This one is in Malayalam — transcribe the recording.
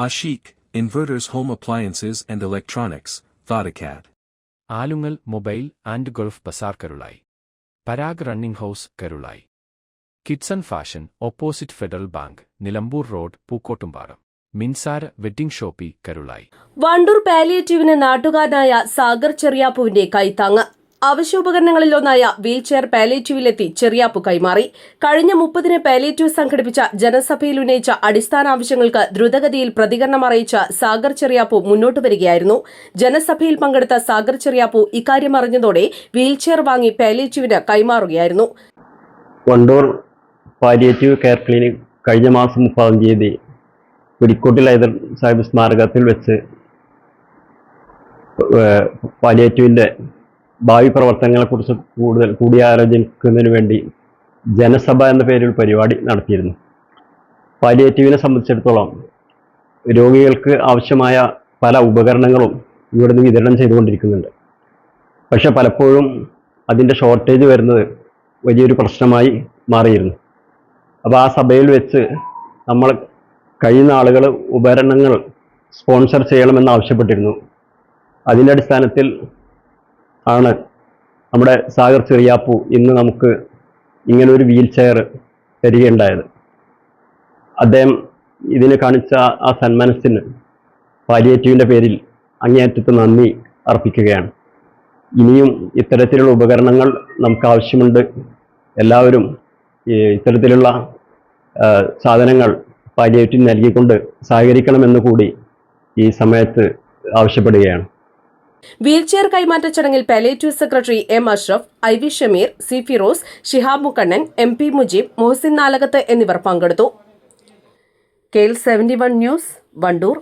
Ashik, Inverters home appliances and electronics Thoughtacad. Alungal mobile and Gulf bazaar Karulai Parag running house Karulai. Kidson fashion opposite Federal Bank Nilambur road Pookkottumpadam. Minsara wedding shoppe Karulai. Wandoor പാലിയേറ്റീവിന് നാട്ടുകാരനായ സാഗർ ചെറിയാപ്പുവിന്റെ കൈത്താങ്ങ്. അവശ്യോപകരണങ്ങളിലൊന്നായ വീൽചെയർ പാലേറ്റീവിലെത്തി ചെറിയാപ്പു കൈമാറി. കഴിഞ്ഞ മുപ്പതിന് പാലേറ്റീവ് സംഘടിപ്പിച്ച ജനസഭയിൽ ഉന്നയിച്ച അടിസ്ഥാന ആവശ്യങ്ങൾക്ക് ദ്രുതഗതിയിൽ പ്രതികരണം അറിയിച്ച സാഗർ ചെറിയാപ്പു മുന്നോട്ട് വരികയായിരുന്നു. ജനസഭയിൽ പങ്കെടുത്ത സാഗർ ചെറിയാപ്പു ഇക്കാര്യം അറിഞ്ഞതോടെ വീൽചെയർ വാങ്ങി പാലേറ്റീവിന് കൈമാറുകയായിരുന്നു. വണ്ടൂർ പാലിയേറ്റീവ് കെയർ ക്ലിനിക് കഴിഞ്ഞ മാസം മുപ്പതാം തീയതി പിടിക്കോട്ടിൽ ഹൈദർ സാഹിബ് സ്മാരകത്തിൽ വെച്ച് പാലിയേറ്റീവിന്റെ ഭാവി പ്രവർത്തനങ്ങളെക്കുറിച്ച് കൂടുതൽ കൂടിയാലോചിക്കുന്നതിന് വേണ്ടി ജനസഭ എന്ന പേരിൽ പരിപാടി നടത്തിയിരുന്നു. പാലിയേറ്റീവിനെ സംബന്ധിച്ചിടത്തോളം രോഗികൾക്ക് ആവശ്യമായ പല ഉപകരണങ്ങളും ഇവിടുന്ന് വിതരണം ചെയ്തുകൊണ്ടിരിക്കുന്നുണ്ട്. പക്ഷെ പലപ്പോഴും അതിന്റെ ഷോർട്ടേജ് വരുന്നത് വലിയൊരു പ്രശ്നമായി മാറിയിരുന്നു. അപ്പോൾ ആ സഭയിൽ വെച്ച് നമ്മൾ കഴിയുന്ന ആളുകൾ ഉപകരണങ്ങൾ സ്പോൺസർ ചെയ്യണമെന്ന് ആവശ്യപ്പെട്ടിരുന്നു. അതിന്റെ അടിസ്ഥാനത്തിൽ ആണ് നമ്മുടെ സാഗർ ചെറിയാപ്പു ഇന്ന് നമുക്ക് ഇങ്ങനെ ഒരു വീൽ ചെയർ തരികയുണ്ടായത്. അദ്ദേഹം ഇതിന് കാണിച്ച ആ സന്മനസ്സിന് പാലിയേറ്റീവിന്റെ പേരിൽ അങ്ങേയറ്റത്ത് നന്ദി അർപ്പിക്കുകയാണ്. ഇനിയും ഇത്തരത്തിലുള്ള ഉപകരണങ്ങൾ നമുക്ക് ആവശ്യമുണ്ട്. എല്ലാവരും ഇത്തരത്തിലുള്ള സാധനങ്ങൾ പാലിയേറ്റീവ് നൽകിക്കൊണ്ട് സഹകരിക്കണമെന്ന് കൂടി ഈ സമയത്ത് ആവശ്യപ്പെടുകയാണ്. വീൽചെയർ കൈമാറ്റ ചടങ്ങിൽ palliative secretary M Ashraf I V Shameer C Firoz Shihab Mukkannan M P Mujeeb Muhsin Nalakath എന്നിവർ പങ്കെടുത്തു. K L seventy one news Vandoor.